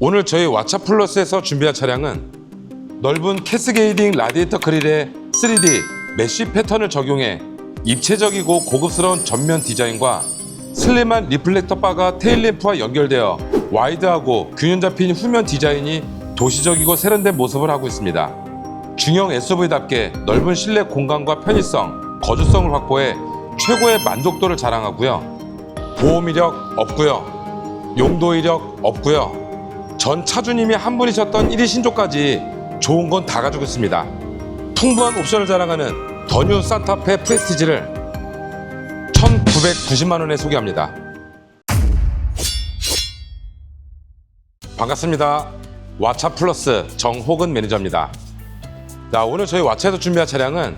오늘 저희 왓챠 플러스에서 준비한 차량은 넓은 캐스 게이딩 라디에이터 그릴에 3D 메쉬 패턴을 적용해 입체적이고 고급스러운 전면 디자인과 슬림한 리플렉터 바가 테일램프와 연결되어 와이드하고 균형 잡힌 후면 디자인이 도시적이고 세련된 모습을 하고 있습니다. 중형 SUV답게 넓은 실내 공간과 편의성, 거주성을 확보해 최고의 만족도를 자랑하고요. 보험 이력 없고요. 용도 이력 없고요. 전 차주님이 한 분이셨던 1위 신조까지 좋은 건 다 가지고 있습니다. 풍부한 옵션을 자랑하는 더뉴 산타페 프레스티지를 1,990만 원에 소개합니다. 반갑습니다. 왓챠 플러스 정호근 매니저입니다. 자, 오늘 저희 왓챠에서 준비한 차량은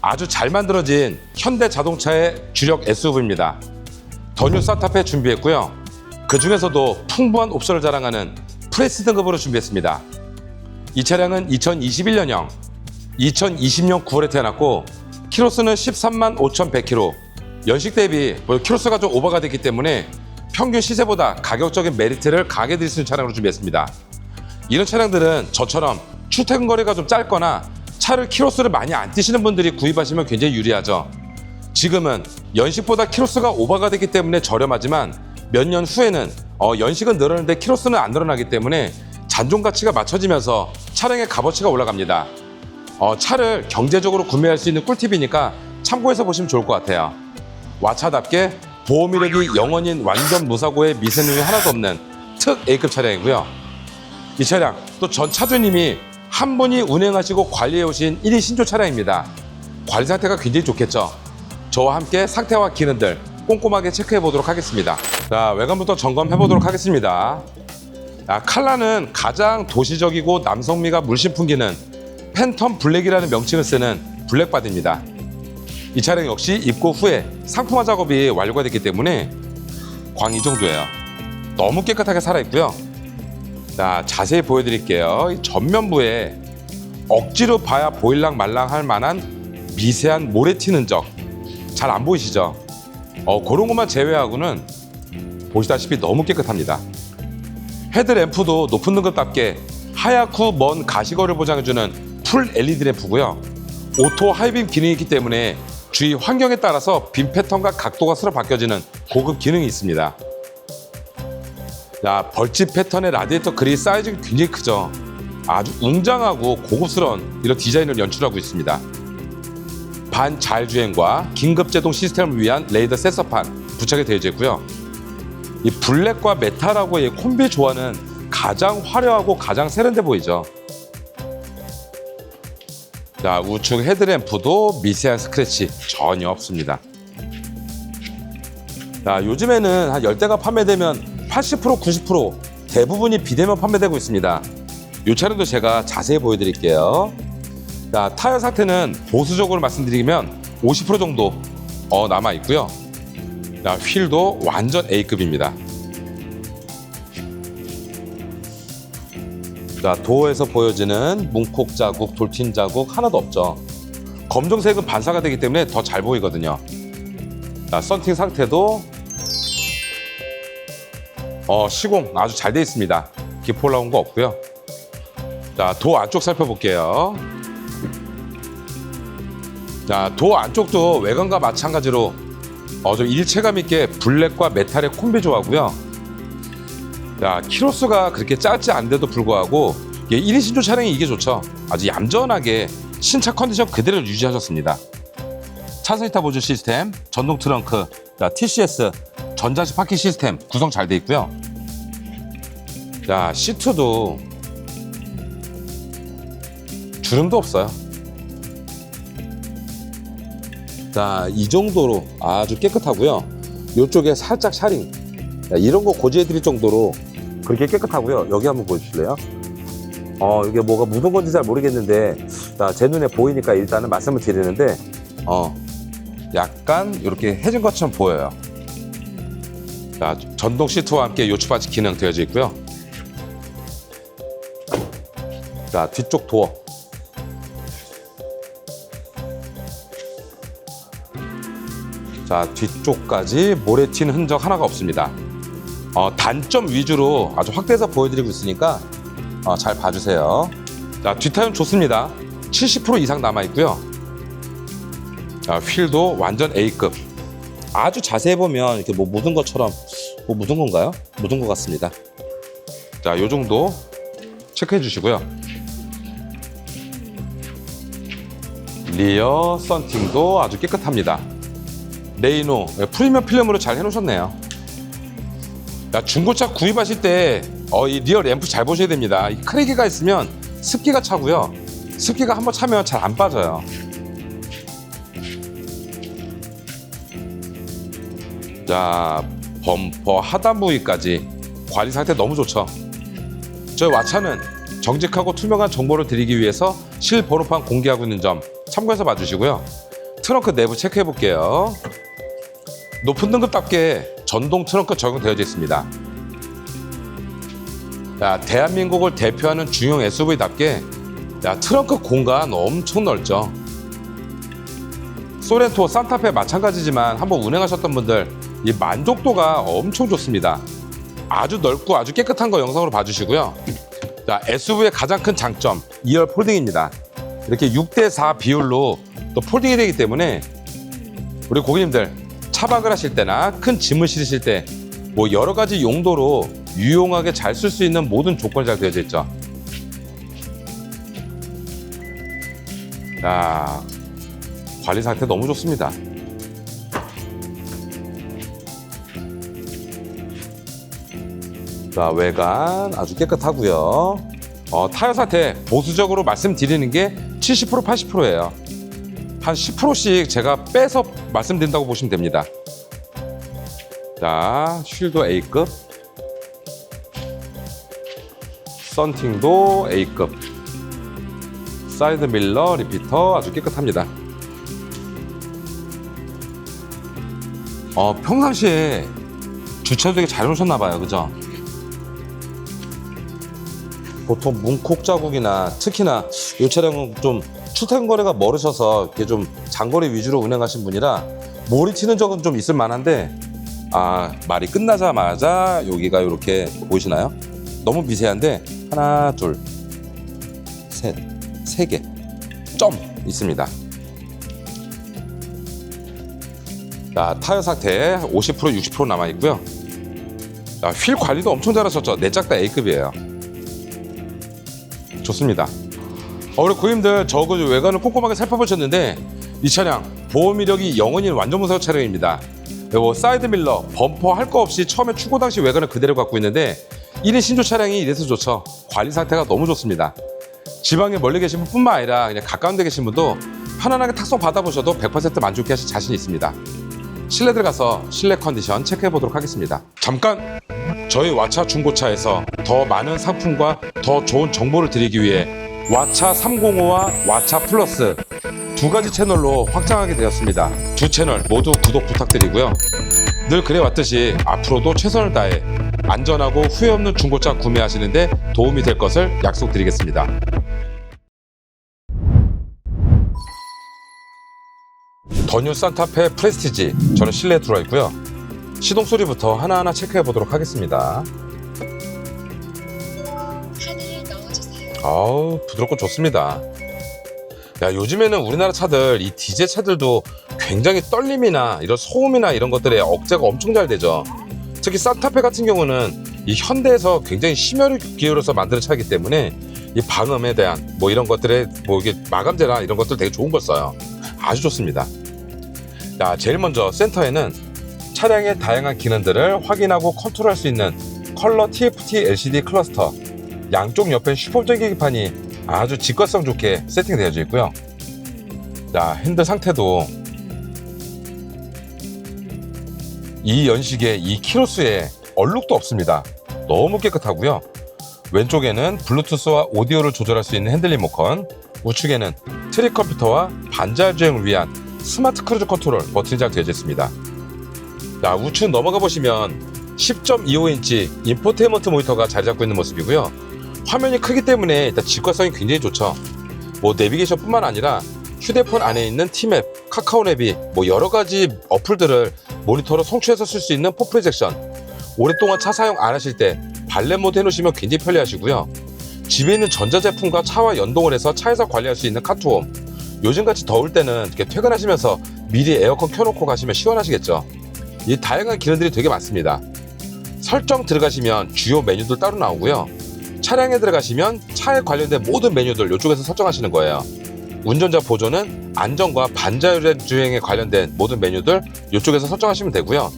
아주 잘 만들어진 현대 자동차의 주력 SUV입니다. 더뉴 산타페 준비했고요. 그 중에서도 풍부한 옵션을 자랑하는 프레스 등급으로 준비했습니다. 이 차량은 2021년형, 2020년 9월에 태어났고 키로수는 13만 5,100km. 연식 대비 뭐 키로수가 좀 오버가 됐기 때문에 평균 시세보다 가격적인 메리트를 강하게 드릴 수 있는 차량으로 준비했습니다. 이런 차량들은 저처럼 출퇴근 거리가 좀 짧거나 차를 키로수를 많이 안 뛰시는 분들이 구입하시면 굉장히 유리하죠. 지금은 연식보다 키로수가 오버가 됐기 때문에 저렴하지만 몇 년 후에는 어, 연식은 늘었는데 키로수는 안 늘어나기 때문에 잔존 가치가 맞춰지면서 차량의 값어치가 올라갑니다. 어, 차를 경제적으로 구매할 수 있는 꿀팁이니까 참고해서 보시면 좋을 것 같아요. 와차답게 보험 이력이 0원인 완전 무사고의 미세누이 하나도 없는 특 A급 차량이고요. 이 차량 또 전 차주님이 한 분이 운행하시고 관리해 오신 1위 신조 차량입니다. 관리 상태가 굉장히 좋겠죠. 저와 함께 상태와 기능들 꼼꼼하게 체크해 보도록 하겠습니다. 자, 외관부터 점검해 보도록 하겠습니다. 자, 칼라는 가장 도시적이고 남성미가 물씬 풍기는 팬텀 블랙이라는 명칭을 쓰는 블랙바디입니다. 이 차량 역시 입고 후에 상품화 작업이 완료가 됐기 때문에 광 이 정도예요. 너무 깨끗하게 살아있고요. 자, 자세히 보여드릴게요. 이 전면부에 억지로 봐야 보일랑 말랑 할 만한 미세한 모래 튀는 흔적. 잘 안 보이시죠? 어, 그런 것만 제외하고는 보시다시피 너무 깨끗합니다. 헤드램프도 높은 등급답게 하얗고 먼 가시거리를 보장해주는 풀 LED 램프고요. 오토 하이빔 기능이 있기 때문에 주위 환경에 따라서 빔 패턴과 각도가 서로 바뀌어지는 고급 기능이 있습니다. 자, 벌집 패턴의 라디에이터 그릴 사이즈가 굉장히 크죠. 아주 웅장하고 고급스러운 이런 디자인을 연출하고 있습니다. 반자율주행과 긴급제동 시스템을 위한 레이더 센서판 부착이 되어 있고요. 이 블랙과 메탈하고 의 콤비 조화는 가장 화려하고 가장 세련돼 보이죠. 자, 우측 헤드램프도 미세한 스크래치 전혀 없습니다. 자, 요즘에는 한 10대가 판매되면 80% 90% 대부분이 비대면 판매되고 있습니다. 이 차량도 제가 자세히 보여드릴게요. 자, 타이어 상태는 보수적으로 말씀드리면 50% 정도 어, 남아 있고요. 자, 휠도 완전 A급입니다. 자, 도어에서 보여지는 문콕 자국, 돌팀 자국 하나도 없죠. 검정색은 반사가 되기 때문에 더 잘 보이거든요. 자, 썬팅 상태도 어, 시공 아주 잘 돼 있습니다. 기포 올라온 거 없고요. 자, 도어 안쪽 살펴볼게요. 자, 도어 안쪽도 외관과 마찬가지로 어, 좀 일체감 있게 블랙과 메탈의 콤비 조화고요. 자, 키로수가 그렇게 짧지 않은데도 불구하고 예, 1인 신조 차량이 이게 좋죠. 아주 얌전하게 신차 컨디션 그대로 유지하셨습니다. 차선 이타 보조 시스템, 전동 트렁크, 자, TCS, 전자식 파킹 시스템 구성 잘 돼 있고요. 자, 시트도 주름도 없어요. 자, 이 정도로 아주 깨끗하고요. 이쪽에 살짝 샤링. 자, 이런 거 고지해드릴 정도로 그렇게 깨끗하고요. 여기 한번 보여주실래요? 어, 이게 뭐가 묻은 건지 잘 모르겠는데, 자, 제 눈에 보이니까 일단은 말씀을 드리는데, 어, 약간 이렇게 해진 것처럼 보여요. 자, 전동 시트와 함께 요추바지 기능 되어져 있고요. 자, 뒤쪽 도어. 자, 뒤쪽까지 모래 튄 흔적 하나가 없습니다. 어, 단점 위주로 아주 확대해서 보여드리고 있으니까 어, 잘 봐주세요. 자, 뒷타임 좋습니다. 70% 이상 남아 있고요. 자, 휠도 완전 A급. 아주 자세히 보면 이렇게 뭐 묻은 것처럼 뭐 묻은 건가요? 묻은 것 같습니다. 자, 요 정도 체크해 주시고요. 리어 썬팅도 아주 깨끗합니다. 레이노 예, 프리미엄 필름으로 잘 해놓으셨네요. 야, 중고차 구입하실 때, 어, 이 리어 램프 잘 보셔야 됩니다. 이 크레기가 있으면 습기가 차고요. 습기가 한번 차면 잘 안 빠져요. 자, 범퍼 하단 부위까지 관리 상태 너무 좋죠. 저희 와차는 정직하고 투명한 정보를 드리기 위해서 실 번호판 공개하고 있는 점 참고해서 봐주시고요. 트렁크 내부 체크해 볼게요. 높은 등급답게 전동 트렁크 적용되어져 있습니다. 야, 대한민국을 대표하는 중형 SUV답게 야, 트렁크 공간 엄청 넓죠. 소렌토, 산타페 마찬가지지만 한번 운행하셨던 분들 이 만족도가 엄청 좋습니다. 아주 넓고 아주 깨끗한 거 영상으로 봐주시고요. 자, SUV의 가장 큰 장점 2열 폴딩입니다. 이렇게 6대4 비율로 또 폴딩이 되기 때문에 우리 고객님들 차박을 하실 때나 큰 짐을 실으실 때 뭐 여러 가지 용도로 유용하게 잘 쓸 수 있는 모든 조건이 잘 되어져 있죠. 자, 관리 상태 너무 좋습니다. 자, 외관 아주 깨끗하고요. 어, 타이어 상태 보수적으로 말씀드리는 게 70% 80%예요. 한 10%씩 제가 빼서 말씀드린다고 보시면 됩니다. 자, 쉴도 A급. 썬팅도 A급. 사이드 밀러 리피터 아주 깨끗합니다. 어, 평상시에 주차도 되게 잘 해놓으셨나 봐요. 그죠? 보통 문콕 자국이나 특히나 이 차량은 좀 출퇴근 거리가 멀으셔서 이렇게 좀 장거리 위주로 운행하신 분이라 몰이 튀는 적은 좀 있을 만한데 아 말이 끝나자마자 여기가 이렇게 보이시나요? 너무 미세한데 하나 둘셋세 개점 있습니다. 자 타이어 상태 50% 60% 남아 있고요. 자, 휠 관리도 엄청 잘하셨죠. 내짝 다 A급이에요. 좋습니다. 어, 우리 고객님들 저그 외관을 꼼꼼하게 살펴보셨는데 이 차량 보험 이력이 영원히 완전 무사고 차량입니다. 그리고 사이드 밀러, 범퍼 할 거 없이 처음에 출고 당시 외관을 그대로 갖고 있는데 1인 신조 차량이 이래서 좋죠. 관리 상태가 너무 좋습니다. 지방에 멀리 계신 분뿐만 아니라 그냥 가까운 데 계신 분도 편안하게 탁송 받아보셔도 100% 만족해 하실 자신이 있습니다. 실내 들어가서 실내 컨디션 체크해 보도록 하겠습니다. 잠깐 저희 와차 중고차에서 더 많은 상품과 더 좋은 정보를 드리기 위해 와차 305와 와차 플러스 두 가지 채널로 확장하게 되었습니다. 두 채널 모두 구독 부탁드리고요. 늘 그래왔듯이 앞으로도 최선을 다해 안전하고 후회 없는 중고차 구매하시는데 도움이 될 것을 약속드리겠습니다. 더뉴 산타페 프레스티지 저는 실내에 들어와 있고요. 시동 소리부터 하나하나 체크해 보도록 하겠습니다. 아우 부드럽고 좋습니다. 야 요즘에는 우리나라 차들 이 디젤 차들도 굉장히 떨림이나 이런 소음이나 이런 것들에 억제가 엄청 잘 되죠. 특히 산타페 같은 경우는 이 현대에서 굉장히 심혈을 기울여서 만드는 차이기 때문에 이 방음에 대한 뭐 이런 것들에 뭐 이게 마감재나 이런 것들 되게 좋은 걸 써요. 아주 좋습니다. 자 제일 먼저 센터에는 차량의 다양한 기능들을 확인하고 컨트롤할 수 있는 컬러 TFT LCD 클러스터 양쪽 옆에 슈퍼전 계기판이 아주 직관성 좋게 세팅되어져 있고요. 자, 핸들 상태도 이 연식에 이 키로수에 얼룩도 없습니다. 너무 깨끗하고요. 왼쪽에는 블루투스와 오디오를 조절할 수 있는 핸들 리모컨, 우측에는 트릭 컴퓨터와 반자율 주행을 위한 스마트 크루즈 컨트롤 버튼이 장되어져 있습니다. 자, 우측 넘어가 보시면 10.25인치 인포테인먼트 모니터가 자리 잡고 있는 모습이고요. 화면이 크기 때문에 일단 직관성이 굉장히 좋죠. 뭐 내비게이션뿐만 아니라 휴대폰 안에 있는 티맵, 카카오 앱이 뭐 여러 가지 어플들을 모니터로 송출해서 쓸 수 있는 포 프로젝션. 오랫동안 차 사용 안 하실 때 발렛 모드 해놓으시면 굉장히 편리하시고요. 집에 있는 전자제품과 차와 연동을 해서 차에서 관리할 수 있는 카트홈. 요즘같이 더울 때는 퇴근하시면서 미리 에어컨 켜놓고 가시면 시원하시겠죠. 이 다양한 기능들이 되게 많습니다. 설정 들어가시면 주요 메뉴들 따로 나오고요. 차량에 들어가시면 차에 관련된 모든 메뉴들 이쪽에서 설정하시는 거예요. 운전자 보조는 안전과 반자율 주행에 관련된 모든 메뉴들 이쪽에서 설정하시면 되고요.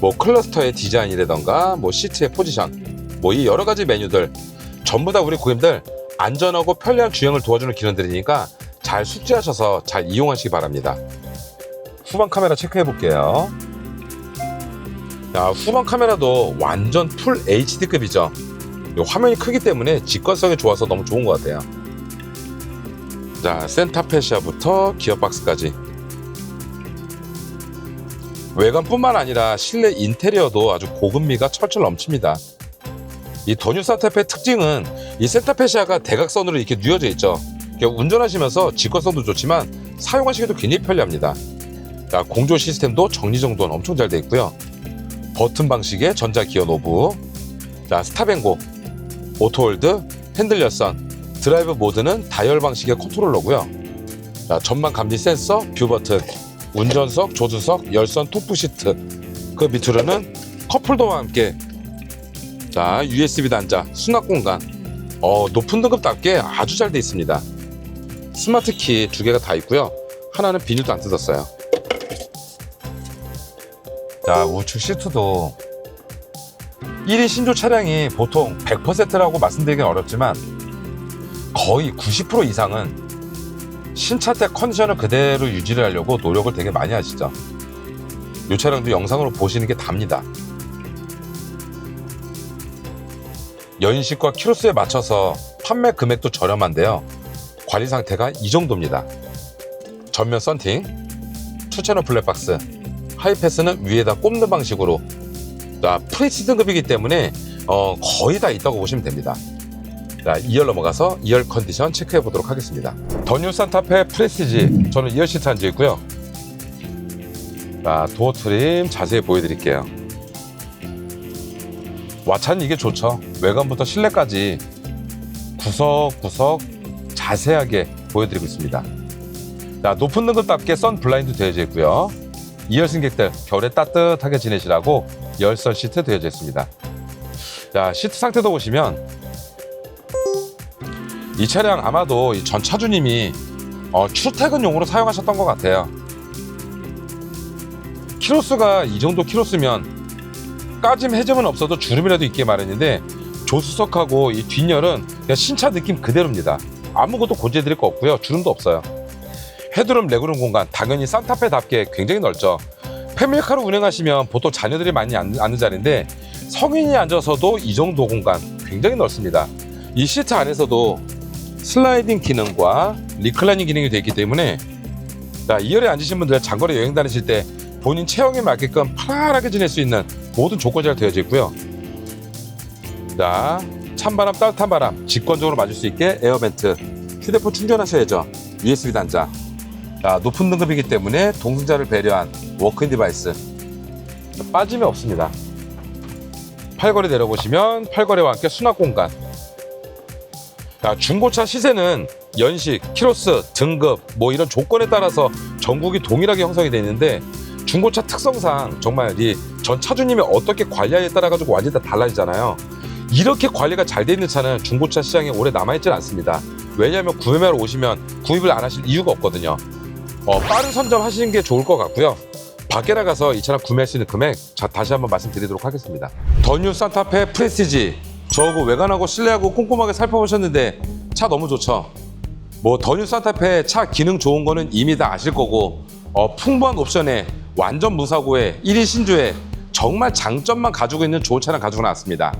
뭐 클러스터의 디자인이라던가 뭐 시트의 포지션 뭐 이 여러 가지 메뉴들 전부 다 우리 고객님들 안전하고 편리한 주행을 도와주는 기능들이니까 잘 숙지하셔서 잘 이용하시기 바랍니다. 후방 카메라 체크해 볼게요. 자, 후방 카메라도 완전 풀 HD급이죠. 화면이 크기 때문에 직관성이 좋아서 너무 좋은 것 같아요. 자, 센터 페시아부터 기어박스까지. 외관뿐만 아니라 실내 인테리어도 아주 고급미가 철철 넘칩니다. 이 더뉴 산타페의 특징은 이 센터페시아가 대각선으로 이렇게 뉘어져 있죠. 운전하시면서 직관성도 좋지만 사용하시기도 굉장히 편리합니다. 자, 공조 시스템도 정리정돈 엄청 잘돼 있고요. 버튼 방식의 전자 기어 노브, 자 스탑앤고, 오토홀드, 핸들 열선, 드라이브 모드는 다이얼 방식의 컨트롤러고요. 자 전방 감지 센서, 뷰 버튼, 운전석, 조수석, 열선 토프 시트. 그 밑으로는 컵홀더와 함께 자 USB 단자, 수납 공간. 어 높은 등급답게 아주 잘 돼 있습니다. 스마트 키 두 개가 다 있고요. 하나는 비닐도 안 뜯었어요. 자, 우측 시트도 1인 신조 차량이 보통 100%라고 말씀드리긴 어렵지만 거의 90% 이상은 신차 때 컨디션을 그대로 유지를 하려고 노력을 되게 많이 하시죠. 이 차량도 영상으로 보시는 게 답니다. 연식과 키로수에 맞춰서 판매 금액도 저렴한데요. 관리 상태가 이 정도입니다. 전면 썬팅, 투채널 블랙박스, 하이패스는 위에다 꼽는 방식으로 등급이기 때문에 어, 거의 다 있다고 보시면 됩니다. 자, 2열 넘어가서 2열 컨디션 체크해 보도록 하겠습니다. 더뉴 산타페 프레스티지 저는 2열 시트 앉아 있고요. 자, 도어 트림 자세히 보여드릴게요. 와차는 이게 좋죠. 외관부터 실내까지 구석구석 자세하게 보여드리고 있습니다. 자, 높은 등급답게 선 블라인드 되어져 있고요. 2열 승객들 겨울에 따뜻하게 지내시라고 열선 시트 되어져 있습니다. 자 시트 상태도 보시면 이 차량 아마도 이 전 차주님이 어, 출퇴근용으로 사용하셨던 것 같아요. 키로수가 이 정도 키로수면 까짐 해점은 없어도 주름이라도 있게 마련인데 조수석하고 이 뒷열은 그냥 신차 느낌 그대로입니다. 아무것도 고쳐드릴 거 없고요. 주름도 없어요. 헤드룸, 레그룸 공간 당연히 산타페답게 굉장히 넓죠. 패밀리카로 운행하시면 보통 자녀들이 많이 앉- 앉는 자리인데 성인이 앉아서도 이 정도 공간 굉장히 넓습니다. 이 시트 안에서도 슬라이딩 기능과 리클라이닝 기능이 되어 있기 때문에 자, 2열에 앉으신 분들 장거리 여행 다니실 때 본인 체형에 맞게끔 편안하게 지낼 수 있는 모든 조건이 잘 되어져 있고요. 자, 찬바람, 따뜻한 바람 직관적으로 맞을 수 있게 에어벤트 휴대폰 충전하셔야죠. USB 단자 자, 높은 등급이기 때문에 동승자를 배려한 워크인 디바이스 빠짐이 없습니다. 팔걸이 내려보시면 팔걸이와 함께 수납 공간. 자, 중고차 시세는 연식, 키로수, 등급 뭐 이런 조건에 따라서 전국이 동일하게 형성이 되어 있는데 중고차 특성상 정말 이 전 차주님이 어떻게 관리하에 따라 가지고 완전히 다 달라지잖아요. 이렇게 관리가 잘 돼 있는 차는 중고차 시장에 오래 남아있지는 않습니다. 왜냐하면 구매하러 오시면 구입을 안 하실 이유가 없거든요. 어, 빠른 선점 하시는 게 좋을 것 같고요. 밖에 나가서 이 차량 구매할 수 있는 금액 자, 다시 한번 말씀드리도록 하겠습니다. 더뉴 산타페 프레스티지 저거 외관하고 실내하고 꼼꼼하게 살펴보셨는데 차 너무 좋죠. 뭐 더뉴 산타페 차 기능 좋은 거는 이미 다 아실 거고 어, 풍부한 옵션에 완전 무사고에 1인 신주에 정말 장점만 가지고 있는 좋은 차량 가지고 나왔습니다.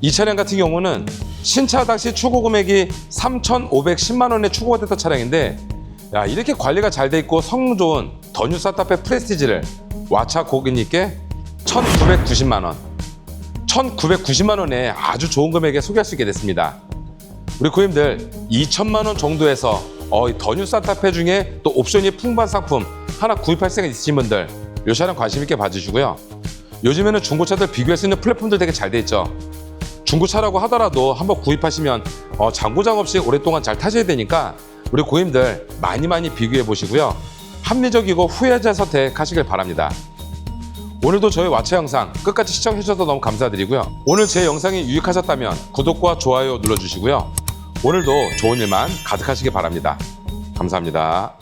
이 차량 같은 경우는 신차 당시 추구 금액이 3,510만 원에 추구가 됐던 차량인데 야 이렇게 관리가 잘 돼 있고 성능 좋은 더뉴 산타페 프레스티지를 와차 고객님께 1,990만 원, 1,990만 원에 아주 좋은 금액에 소개할 수 있게 됐습니다. 우리 고객님들 2천만 원 정도에서 어, 이 더뉴 산타페 중에 또 옵션이 풍부한 상품 하나 구입할 생각 있으신 분들 이 차량 관심 있게 봐주시고요. 요즘에는 중고차들 비교할 수 있는 플랫폼들 되게 잘 돼 있죠. 중고차라고 하더라도 한번 구입하시면 어, 장고장 없이 오랫동안 잘 타셔야 되니까 우리 고객님들 많이 많이 비교해 보시고요. 합리적이고 후회자 선택하시길 바랍니다. 오늘도 저희 와차 영상 끝까지 시청해 주셔서 너무 감사드리고요. 오늘 제 영상이 유익하셨다면 구독과 좋아요 눌러주시고요. 오늘도 좋은 일만 가득하시길 바랍니다. 감사합니다.